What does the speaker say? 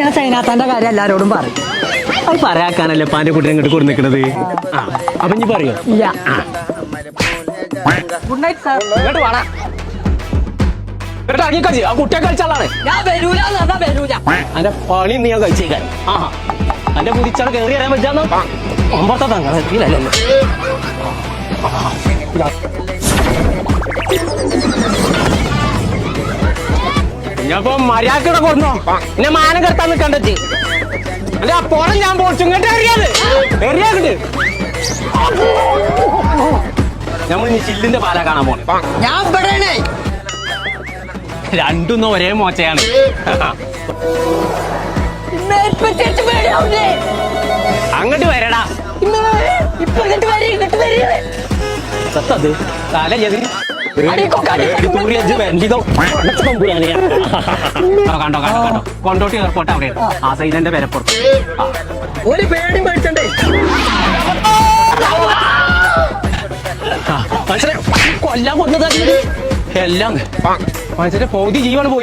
ഞാൻ സൈനാത്താന്റെ കാര്യം എല്ലാരോടും പറയും. അത് പറയാക്കാനല്ലേ പാന്റെ കുട്ടി ഇങ്ങോട്ട് കൊടു നിൽക്കണത്? ആ അപ്പൊ ഇനി പറയോ? ഇല്ല. ഗുഡ് നൈറ്റ് സാർ ഇങ്ങോട്ട് വേണം ആ കുട്ടിയെ ഞാൻ വരൂല വരൂല. അന്റെ പണി നീ ഞാൻ കഴിച്ചേക്കാൻ. ആ അന്റെ കുതിച്ചാണ് കയറി അറിയാൻ പറ്റാന്ന്? ഒമ്പത്തെ തങ്ങൾ എത്തിയില്ലല്ലോ? ഞാനിപ്പോ മര്യാദക്കിടെ കൊന്നോ എന്നെ മാനം കെടുത്താൻ നിൽക്കണ്ടെത്തി അല്ല പുറം ഞാൻ പോച്ചു ഇങ്ങോട്ട് എറിയാത് എറിയാക്കിട്ട് നമ്മൾ ഇനി ചില്ലിന്റെ പാല കാണാൻ പോണേ. ഞാൻ രണ്ടും ഒരേ പേടിയാവൂലേ? അങ്ങോട്ട് വരടാ. ഇപ്പൊ ഇങ്ങോട്ട് വരെ ഇങ്ങോട്ട് വരെ. സത്തത് തല അടിക്കോ. കണ്ടോ കണ്ടോ കണ്ടോ കൊണ്ടോട്ടി എയർപോർട്ട് അവിടെ. ആ. സൈലന്റെ പേരപ്പുറത്ത്. ഒരു പേടി മേടിച്ചണ്ടേ മനുഷ്യരെ കൊല്ലാൻ കൊന്നത് എല്ലാം. മനുഷ്യരെ പൗതി ജീവൻ പോയി.